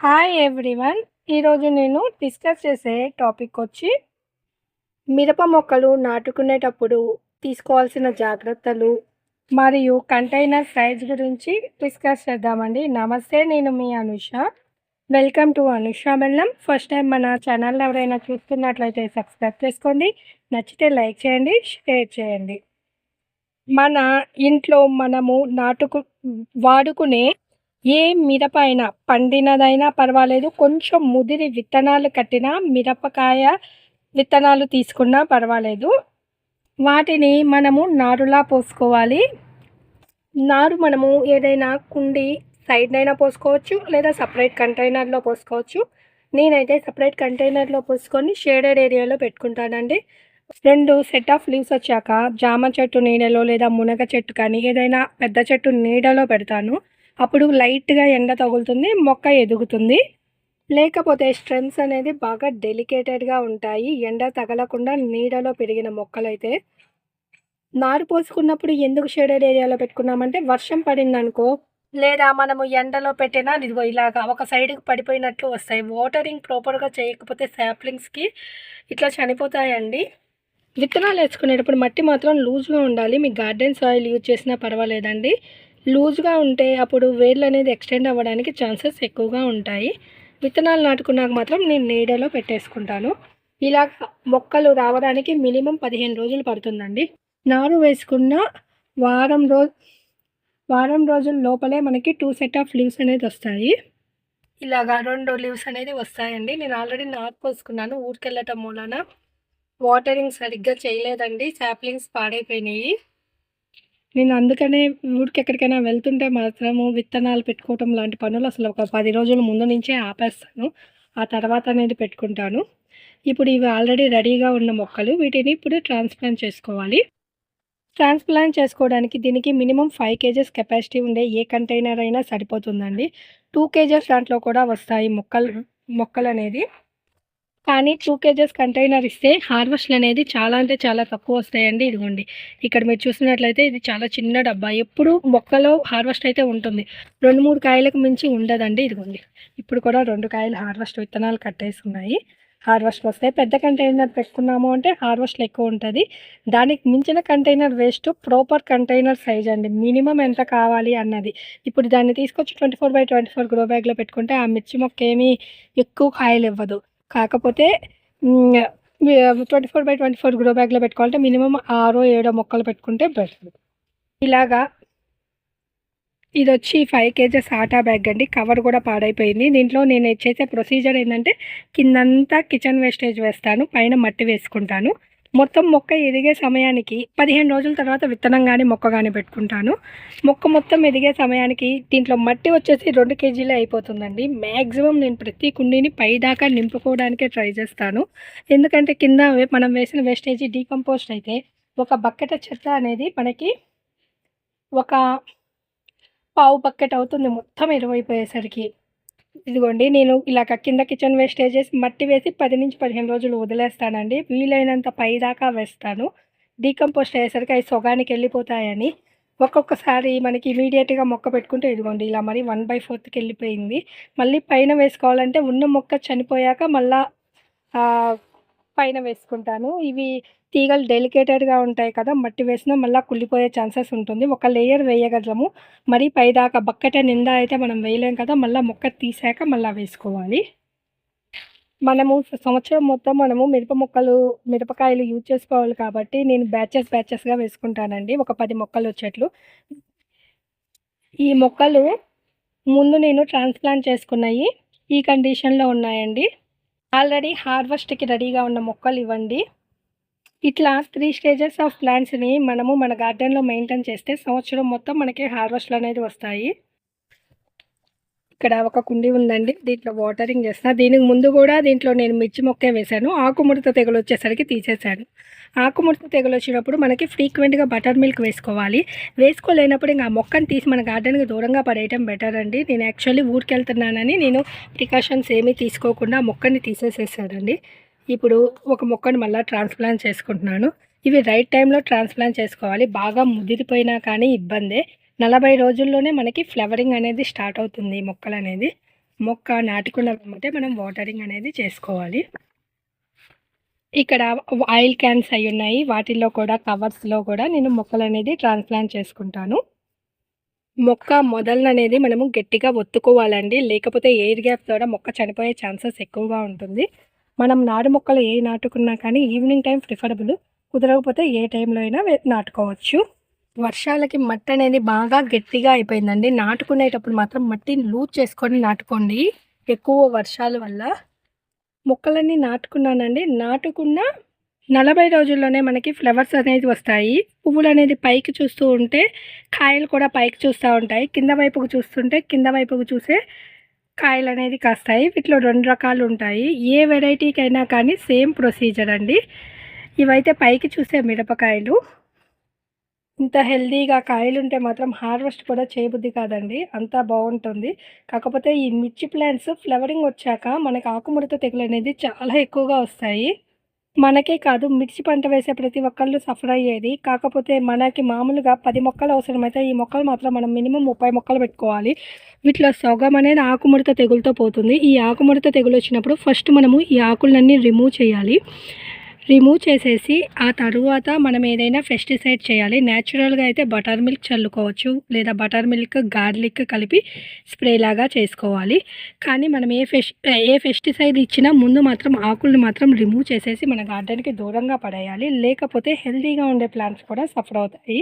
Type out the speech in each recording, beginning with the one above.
Hi everyone ఈరోజు నేను discuss చేసే టాపిక్ వచ్చి మిరప మొక్కలు నాటుకునేటప్పుడు తీసుకోవాల్సిన జాగ్రత్తలు మరియు కంటైనర్ సైజ్ గురించి డిస్కస్ చేద్దామండి. నమస్తే నేను మీ Anusha. Welcome to Anusha Bellam first time మన ఛానల్ ఎవరైనా చూస్తున్నట్లయితే సబ్స్క్రైబ్ చేసుకోండి. నచ్చితే లైక్ చేయండి షేర్ చేయండి. మన ఇంట్లో మనము నాటుకు వాడుకునే ఏ మిరప అయినా పండినదైనా పర్వాలేదు. కొంచెం ముదిరి విత్తనాలు కట్టిన మిరపకాయ విత్తనాలు తీసుకున్నా పర్వాలేదు. వాటిని మనము నారులా పోసుకోవాలి. నారు మనము ఏదైనా కుండి సైడ్నైనా పోసుకోవచ్చు లేదా సపరేట్ కంటైనర్లో పోసుకోవచ్చు. నేనైతే సపరేట్ కంటైనర్లో పోసుకొని షేడెడ్ ఏరియాలో పెట్టుకుంటానండి. రెండు సెట్ ఆఫ్ లీవ్స్ వచ్చాక జామ చెట్టు నీడలో లేదా మునగ చెట్టు కానీ ఏదైనా పెద్ద చెట్టు నీడలో పెడతాను. అప్పుడు లైట్గా ఎండ తగులుతుంది మొక్క ఎదుగుతుంది. లేకపోతే స్ట్రెమ్స్ అనేది బాగా డెలికేటెడ్గా ఉంటాయి. ఎండ తగలకుండా నీడలో పెరిగిన మొక్కలైతే. నారు పోసుకున్నప్పుడు ఎందుకు షేడెడ్ ఏరియాలో పెట్టుకున్నామంటే వర్షం పడిందనుకో లేదా మనము ఎండలో పెట్టినా ఇదిగో ఇలాగా ఒక సైడ్కి పడిపోయినట్లు వస్తాయి. వాటరింగ్ ప్రాపర్గా చేయకపోతే శాప్లింగ్స్కి ఇట్లా చనిపోతాయండి. విత్తనాలు వేసుకునేటప్పుడు మట్టి మాత్రం లూజ్గా ఉండాలి. మీ గార్డెన్ సాయిల్ యూజ్ చేసినా పర్వాలేదండి. లూజ్గా ఉంటే అప్పుడు వేర్లు అనేది ఎక్స్టెండ్ అవ్వడానికి ఛాన్సెస్ ఎక్కువగా ఉంటాయి. విత్తనాలు నాటుకున్నాక మాత్రం నేను నీడలో పెట్టేసుకుంటాను. ఇలా మొక్కలు రావడానికి మినిమం పదిహేను రోజులు పడుతుందండి. నారు వేసుకున్న వారం రోజు వారం రోజుల లోపలే మనకి టూ సెట్ ఆఫ్ లీవ్స్ అనేది వస్తాయి. ఇలాగా రెండు లీవ్స్ అనేది వస్తాయండి. నేను ఆల్రెడీ నారు పోసుకున్నాను ఊరికెళ్ళటం మూలన వాటరింగ్ సరిగ్గా చేయలేదండి. శాప్లింగ్స్ పాడైపోయినాయి. నేను అందుకనే ఊరికి ఎక్కడికైనా వెళ్తుంటే మాత్రము విత్తనాలు పెట్టుకోవటం లాంటి పనులు అసలు ఒక పది రోజుల ముందు నుంచే ఆపేస్తాను. ఆ తర్వాత అనేది పెట్టుకుంటాను. ఇప్పుడు ఇవి ఆల్రెడీ రెడీగా ఉన్న మొక్కలు. వీటిని ఇప్పుడు ట్రాన్స్ప్లాంట్ చేసుకోవాలి. ట్రాన్స్ప్లాంట్ చేసుకోవడానికి దీనికి మినిమం ఫైవ్ కేజెస్ కెపాసిటీ ఉండే ఏ కంటైనర్ అయినా సరిపోతుందండి. టూ కేజెస్ దాంట్లో కూడా వస్తాయి మొక్కలు మొక్కలు అనేది కానీ టూ కేజెస్ కంటైనర్ ఇస్తే హార్వెస్ట్లు అనేది చాలా అంటే చాలా తక్కువ వస్తాయండి. ఇదిగోండి. ఇక్కడ మీరు చూసినట్లయితే ఇది చాలా చిన్న డబ్బా. ఎప్పుడు మొక్కలో హార్వెస్ట్ అయితే ఉంటుంది. రెండు మూడు కాయలకు మించి ఉండదండి. ఇదిగోండి. ఇప్పుడు కూడా రెండు కాయలు హార్వెస్ట్ విత్తనాలు కట్టేసి ఉన్నాయి హార్వెస్ట్ వస్తాయి పెద్ద కంటైనర్ పెట్టుకున్నాము అంటే హార్వెస్ట్లు ఎక్కువ ఉంటుంది. దానికి మించిన container waste proper container size అండి. మినిమం ఎంత కావాలి అన్నది. ఇప్పుడు దాన్ని తీసుకొచ్చి twenty four by twenty four grow బ్యాగ్లో పెట్టుకుంటే ఆ మిర్చి మొక్క ఏమీ ఎక్కువ కాయలు ఇవ్వదు. కాకపోతే twenty four by twenty four grow బ్యాగ్లో పెట్టుకోవాలంటే మినిమం ఆరో ఏడో మొక్కలు పెట్టుకుంటే బెటర్. ఇలాగా ఇది వచ్చి ఫైవ్ కేజెస్ ఆటా బ్యాగ్ అండి. కవర్ కూడా పాడైపోయింది. దీంట్లో నేను చేసే ప్రొసీజర్ ఏంటంటే కిందంతా కిచెన్ వేస్టేజ్ వేస్తాను పైన మట్టి వేసుకుంటాను. మొత్తం మొక్క ఎదిగే సమయానికి పదిహేను రోజుల తర్వాత విత్తనం కానీ మొక్క కానీ పెట్టుకుంటాను. మొక్క మొత్తం ఎదిగే సమయానికి దీంట్లో మట్టి వచ్చేసి రెండు కేజీలే అయిపోతుందండి. మ్యాక్సిమం నేను ప్రతి కుండీని పైదాకా నింపుకోవడానికే ట్రై చేస్తాను. ఎందుకంటే కింద మనం వేసిన వేస్టేజీ డీకంపోస్ట్ అయితే ఒక బకెట్ చెత్త అనేది మనకి ఒక పావు బకెట్ అవుతుంది మొత్తం ఎరువైపోయేసరికి. ఇదిగోండి నేను ఇలాగ కింద కిచెన్ వేస్టేజెస్ మట్టి వేసి పది నుంచి పదిహేను రోజులు వదిలేస్తానండి. వీలైనంత పైదాకా వేస్తాను. డీకంపోస్ట్ అయ్యేసరికి అవి సొగానికి వెళ్ళిపోతాయని. ఒక్కొక్కసారి మనకి ఇమీడియట్గా మొక్క పెట్టుకుంటే ఇదిగోండి ఇలా మరి వన్ బై ఫోర్త్కి వెళ్ళిపోయింది. మళ్ళీ పైన వేసుకోవాలంటే ఉన్న మొక్క చనిపోయాక మళ్ళీ పైన వేసుకుంటాను. ఇవి తీగలు డెలికేటెడ్గా ఉంటాయి కదా మట్టి వేసినా మళ్ళీ కుళ్ళిపోయే ఛాన్సెస్ ఉంటుంది. ఒక లేయర్ వేయగలము. మరి పైదాకా బక్కట నిండా అయితే మనం వేయలేం కదా మళ్ళీ మొక్క తీసాక మళ్ళీ వేసుకోవాలి. మనము సంవత్సరం మొత్తం మనము మిరప మొక్కలు మిరపకాయలు యూజ్ చేసుకోవాలి కాబట్టి నేను బ్యాచెస్ బ్యాచెస్గా వేసుకుంటానండి. ఒక పది మొక్కలు వచ్చేట్లు ఈ మొక్కలు ముందు నేను ట్రాన్స్ప్లాంట్ చేసుకున్నాయి. ఈ కండిషన్లో ఉన్నాయండి. ఆల్రెడీ హార్వెస్ట్కి రెడీగా ఉన్న మొక్కలు ఇవ్వండి. ఇట్లా త్రీ స్టేజెస్ ఆఫ్ ప్లాంట్స్ని మనము మన గార్డెన్లో మెయింటైన్ చేస్తే సంవత్సరం మొత్తం మనకి హార్వెస్ట్లు అనేది వస్తాయి. ఇక్కడ ఒక కుండీ ఉందండి. దీంట్లో వాటరింగ్ చేస్తాను దీనికి ముందు కూడా దీంట్లో నేను మిర్చి మొక్కే వేశాను. ఆకుముడత తెగులు వచ్చేసరికి తీసేశాను. ఆకుముడత తెగులు వచ్చినప్పుడు మనకి ఫ్రీక్వెంట్గా బటర్ మిల్క్ వేసుకోవాలి. వేసుకోలేనప్పుడు ఇంకా ఆ మొక్కను తీసి మన గార్డెన్కి దూరంగా పడేయటం బెటర్ అండి. నేను యాక్చువల్లీ ఊరికి వెళ్తున్నానని నేను ప్రికాషన్స్ ఏమీ తీసుకోకుండా మొక్కని తీసేసేసానండి ఇప్పుడు ఒక మొక్కను మళ్ళీ ట్రాన్స్ప్లాంట్ చేసుకుంటున్నాను. ఇవి రైట్ టైంలో ట్రాన్స్ప్లాంట్ చేసుకోవాలి. బాగా ముదిరిపోయినా కానీ ఇబ్బందే. నలభై రోజుల్లోనే మనకి ఫ్లవరింగ్ అనేది స్టార్ట్ అవుతుంది మొక్కలు అనేది. మొక్క నాటుకున్నామంటే మనం వాటరింగ్ అనేది చేసుకోవాలి. ఇక్కడ ఆయిల్ క్యాన్స్ అయి ఉన్నాయి. వాటిల్లో కూడా కవర్స్లో కూడా నేను మొక్కలు అనేది ట్రాన్స్ప్లాంట్ చేసుకుంటాను. మొక్క మొదలనేది మనము గట్టిగా ఒత్తుకోవాలండి. లేకపోతే ఎయిర్ గ్యాప్ ద్వారా మొక్క చనిపోయే ఛాన్సెస్ ఎక్కువగా ఉంటుంది. మనం నాడు మొక్కలు ఏ నాటుకున్నా కానీ ఈవినింగ్ టైం ప్రిఫరబుల్. కుదరకపోతే ఏ టైంలో అయినా నాటుకోవచ్చు. వర్షాలకి మట్టి అనేది బాగా గట్టిగా అయిపోయిందండి. నాటుకునేటప్పుడు మాత్రం మట్టిని లూజ్ చేసుకొని నాటుకోండి. ఎక్కువ వర్షాల వల్ల మొక్కలన్నీ నాటుకున్నానండి. నాటుకున్న నలభై రోజుల్లోనే మనకి ఫ్లవర్స్ అనేది వస్తాయి. పువ్వులు అనేది పైకి చూస్తూ ఉంటే కాయలు కూడా పైకి చూస్తూ ఉంటాయి. కింద వైపుకు చూస్తుంటే కింద వైపుకు చూసే కాయలు అనేది కాస్తాయి. వీటిలో రెండు రకాలు ఉంటాయి. ఏ వెరైటీకైనా కానీ సేమ్ ప్రొసీజర్ అండి. ఇవైతే పైకి చూసే మిరపకాయలు. ఇంత హెల్దీగా కాయలు ఉంటే మాత్రం హార్వెస్ట్ కూడా చేయబుద్ధి కాదండి. అంతా బాగుంటుంది కాకపోతే ఈ మిర్చి ప్లాంట్స్ ఫ్లవరింగ్ వచ్చాక మనకి ఆకుముడత తెగులు అనేది చాలా ఎక్కువగా వస్తాయి. మనకే కాదు మిర్చి పంట వేసే ప్రతి ఒక్కళ్ళు సఫర్ అయ్యేది. కాకపోతే మనకి మామూలుగా పది మొక్కలు అవసరమైతే ఈ మొక్కలు మాత్రం మనం మినిమం ముప్పై మొక్కలు పెట్టుకోవాలి. వీటిలో సొగం అనేది ఆకుముడత తెగులతో పోతుంది. ఈ ఆకుముడత తెగులు వచ్చినప్పుడు ఫస్ట్ మనము ఈ ఆకులన్నీ రిమూవ్ చేయాలి. రిమూవ్ చేసేసి ఆ తరువాత మనం ఏదైనా పెస్టిసైడ్ చేయాలి. న్యాచురల్గా అయితే బటర్ మిల్క్ చల్లుకోవచ్చు లేదా బటర్ మిల్క్ గార్లిక్ కలిపి స్ప్రే లాగా చేసుకోవాలి. కానీ మనం ఏ ఫెస్ ఏ పెస్టిసైడ్ ఇచ్చినా ముందు మాత్రం ఆకుల్ని మాత్రం రిమూవ్ చేసేసి మన గార్డెన్కి దూరంగా పడేయాలి. లేకపోతే హెల్తీగా ఉండే ప్లాంట్స్ కూడా సఫర్ అవుతాయి.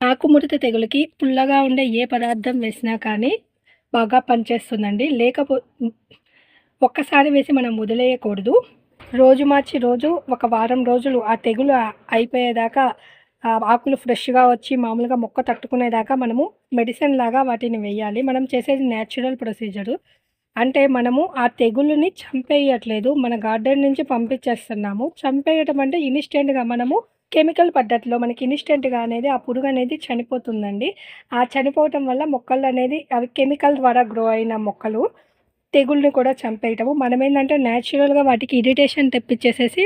ఆకుముడత తెగులకి పుల్లగా ఉండే ఏ పదార్థం వేసినా కానీ బాగా పనిచేస్తుందండి. లేకపో ఒక్కసారి వేసి మనం వదిలేయకూడదు. రోజు మార్చి రోజు ఒక వారం రోజులు ఆ తెగులు అయిపోయేదాకా ఆ ఆకులు ఫ్రెష్గా వచ్చి మామూలుగా మొక్క తట్టుకునేదాకా మనము మెడిసిన్ లాగా వాటిని వేయాలి. మనం చేసేది న్యాచురల్ ప్రొసీజరు. అంటే మనము ఆ తెగులుని చంపేయట్లేదు. మన గార్డెన్ నుంచి పంపించేస్తున్నాము. చంపేయటం అంటే ఇన్స్టెంట్గా మనము కెమికల్ పద్ధతిలో మనకి ఇన్స్టెంట్గా అనేది ఆ పురుగు అనేది చనిపోతుందండి. ఆ చనిపోవటం వల్ల మొక్కలు అనేది అవి కెమికల్ ద్వారా గ్రో అయిన మొక్కలు. తెగుల్ని కూడా చంపేయటము. మనం ఏంటంటే న్యాచురల్గా వాటికి ఇరిటేషన్ తెప్పించేసేసి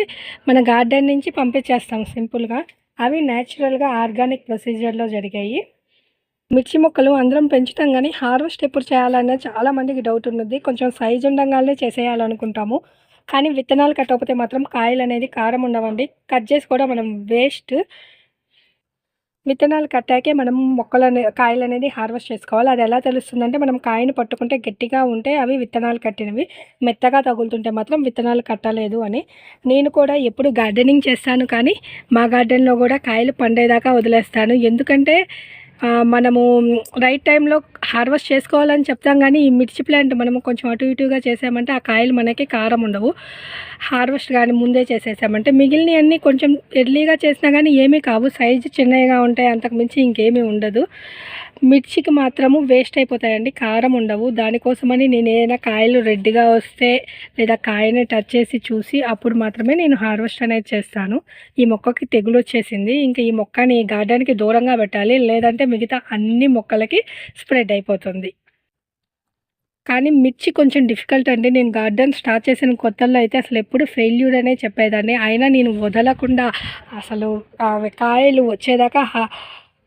మన గార్డెన్ నుంచి పంపించేస్తాం సింపుల్గా. అవి న్యాచురల్గా ఆర్గానిక్ ప్రొసీజర్లో జరిగాయి. మిర్చి మొక్కలు అందరం పెంచుతాం కానీ హార్వెస్ట్ ఎప్పుడు చేయాలనే చాలా మందికి డౌట్ ఉన్నది. కొంచెం సైజు ఉండగానే చేసేయాలనుకుంటాము. కానీ విత్తనాలు కట్టకపోతే మాత్రం కాయలు అనేది కారం ఉండవండి. కట్ చేసి కూడా మనం వేస్ట్ విత్తనాలు కట్టాకే మనం మొక్కలు అనే కాయలు అనేది హార్వెస్ట్ చేసుకోవాలి. అది ఎలా తెలుస్తుందంటే మనం కాయను పట్టుకుంటే గట్టిగా ఉంటే అవి విత్తనాలు కట్టినవి. మెత్తగా తగులుతుంటే మాత్రం విత్తనాలు కట్టలేదు అని. నేను కూడా ఎప్పుడు గార్డెనింగ్ చేస్తాను కానీ మా గార్డెన్లో కూడా కాయలు పండేదాకా వదిలేస్తాను. ఎందుకంటే మనము రైట్ టైంలో హార్వెస్ట్ చేసుకోవాలని చెప్తాం కానీ ఈ మిర్చి ప్లాంట్ మనము కొంచెం అటు ఇటుగా చేసామంటే ఆ కాయలు మనకి కారం ఉండవు. హార్వెస్ట్ కానీ ముందే చేసేసామంటే మిగిలినవన్నీ కొంచెం ఎర్లీగా చేసినా కానీ ఏమీ కావు. సైజు చిన్నగా ఉంటాయి అంతకుమించి ఇంకేమీ ఉండదు. మిర్చికి మాత్రము వేస్ట్ అయిపోతాయండి. కారం ఉండవు. దానికోసమని నేను ఏదైనా కాయలు రెడ్గా వస్తే లేదా కాయని టచ్ చేసి చూసి అప్పుడు మాత్రమే నేను హార్వెస్ట్ అనేది చేస్తాను. ఈ మొక్కకి తెగులు వచ్చేసింది. ఇంకా ఈ మొక్కని గార్డెన్కి దూరంగా పెట్టాలి. లేదంటే మిగతా అన్ని మొక్కలకి స్ప్రెడ్ అయిపోతుంది. కానీ మిర్చి కొంచెం డిఫికల్ట్ అండి. నేను గార్డెన్ స్టార్ట్ చేసిన కొత్తల్లో అయితే అసలు ఎప్పుడు ఫెయిల్యూర్ అనే చెప్పేదాన్ని. అయినా నేను వదలకుండా అసలు కాయలు వచ్చేదాకా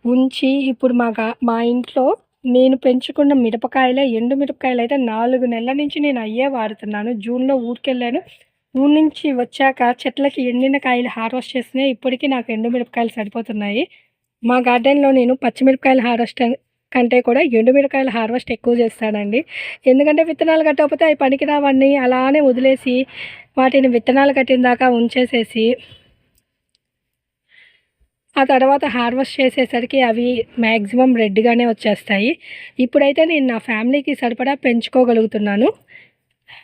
ఉంచి ఇప్పుడు మా మా ఇంట్లో నేను పెంచుకున్న మిరపకాయలే ఎండు మిరపకాయలు అయితే నాలుగు నెలల నుంచి నేను అయ్యే వాడుతున్నాను. జూన్లో ఊరికెళ్ళాను. ఊరి నుంచి వచ్చాక చెట్లకి ఎండిన కాయలు హార్వెస్ట్ చేసినాయి ఇప్పటికీ నాకు ఎండు మిరపకాయలు సరిపోతున్నాయి. మా గార్డెన్లో నేను పచ్చిమిరపకాయలు హార్వెస్ట్ కంటే కూడా ఎండుమిరకాయల హార్వెస్ట్ ఎక్కువ చేస్తానండి. ఎందుకంటే విత్తనాలు కట్టకపోతే అవి పనికిరావన్నీ అలానే వదిలేసి వాటిని విత్తనాలు కట్టిన దాకా ఉంచేసేసి ఆ తర్వాత హార్వెస్ట్ చేసేసరికి అవి మ్యాక్సిమం రెడ్గానే వచ్చేస్తాయి. ఇప్పుడైతే నేను నా ఫ్యామిలీకి సరిపడా పెంచుకోగలుగుతున్నాను.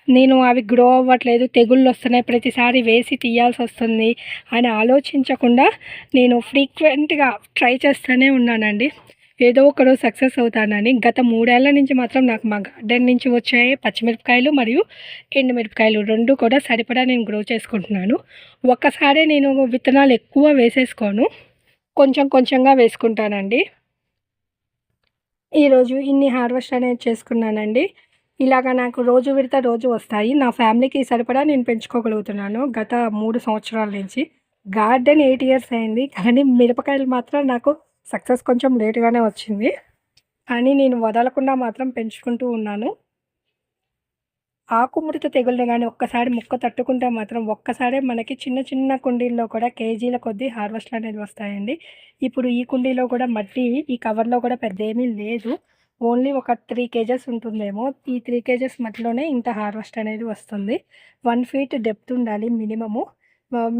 నేను అవి గ్రో అవ్వట్లేదు తెగుళ్ళు వస్తున్నాయి ప్రతిసారి వేసి తీయాల్సి వస్తుంది అని ఆలోచించకుండా నేను ఫ్రీక్వెంట్గా ట్రై చేస్తూనే ఉన్నానండి. ఏదో ఒకరు సక్సెస్ అవుతానని. గత మూడేళ్ళ నుంచి మాత్రం నాకు మా గార్డెన్ నుంచి వచ్చే పచ్చిమిరపకాయలు మరియు ఎండుమిరపకాయలు రెండు కూడా సరిపడా నేను గ్రో చేసుకుంటున్నాను. ఒక్కసారే నేను విత్తనాలు ఎక్కువ వేసేసుకోను. కొంచెం కొంచెంగా వేసుకుంటానండి. ఈరోజు ఇన్ని హార్వెస్ట్ అనేది చేసుకున్నానండి. ఇలాగ నాకు రోజు విడత రోజు వస్తాయి. నా ఫ్యామిలీకి సరిపడా నేను పెంచుకోగలుగుతున్నాను. గత మూడు సంవత్సరాల నుంచి గార్డెన్ ఎయిట్ ఇయర్స్ అయింది. కానీ మిరపకాయలు మాత్రం నాకు సక్సెస్ కొంచెం లేటుగానే వచ్చింది. కానీ నేను వదలకుండా మాత్రం పెంచుకుంటూ ఉన్నాను. ఆకుముడత తెగుల్ని కానీ ఒక్కసారి మొక్క తట్టుకుంటే మాత్రం ఒక్కసారే మనకి చిన్న చిన్న కుండీల్లో కూడా కేజీల కొద్దీ హార్వెస్ట్లు అనేది వస్తాయండి. ఇప్పుడు ఈ కుండీలో కూడా మట్టి ఈ కవర్లో కూడా పెద్ద ఏమీ లేదు. ఓన్లీ ఒక త్రీ కేజెస్ ఉంటుందేమో. ఈ త్రీ కేజెస్ మట్టిలోనే ఇంత హార్వెస్ట్ అనేది వస్తుంది. వన్ ఫీట్ డెప్త్ ఉండాలి మినిమము.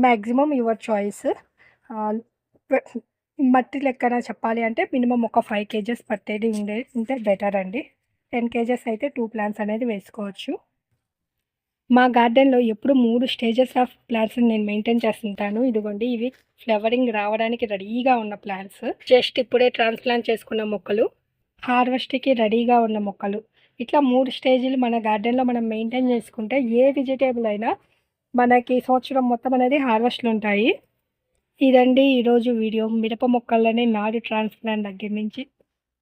Maximum your choice. మట్టి లెక్కన చెప్పాలి అంటే మినిమం ఒక ఫైవ్ కేజెస్ పట్టేది ఉండే ఉంటే బెటర్ అండి. టెన్ కేజెస్ అయితే టూ ప్లాంట్స్ అనేది వేసుకోవచ్చు. మా గార్డెన్లో ఎప్పుడు మూడు స్టేజెస్ ఆఫ్ ప్లాంట్స్ని నేను మెయింటైన్ చేస్తుంటాను. ఇదిగోండి ఇవి ఫ్లవరింగ్ రావడానికి రెడీగా ఉన్న ప్లాంట్స్. జస్ట్ ఇప్పుడే ట్రాన్స్ప్లాంట్ చేసుకున్న మొక్కలు హార్వెస్ట్కి రెడీగా ఉన్న మొక్కలు. ఇట్లా మూడు స్టేజీలు మన గార్డెన్లో మనం మెయింటైన్ చేసుకుంటే ఏ వెజిటేబుల్ అయినా మనకి సంవత్సరం మొత్తం అనేది హార్వెస్ట్లు ఉంటాయి. ఇదండి ఈరోజు వీడియో. మిరప మొక్కలని నాడు ట్రాన్స్ప్లాంట్ దగ్గర నుంచి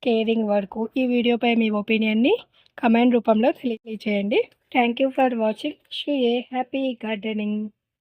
కేరింగ్ వరకు. ఈ వీడియోపై మీ ఒపీనియన్ని కమెంట్ రూపంలో తెలియజేయండి థ్యాంక్ యూ ఫర్ వాచింగ్ షూ ఏ హ్యాపీ గార్డెనింగ్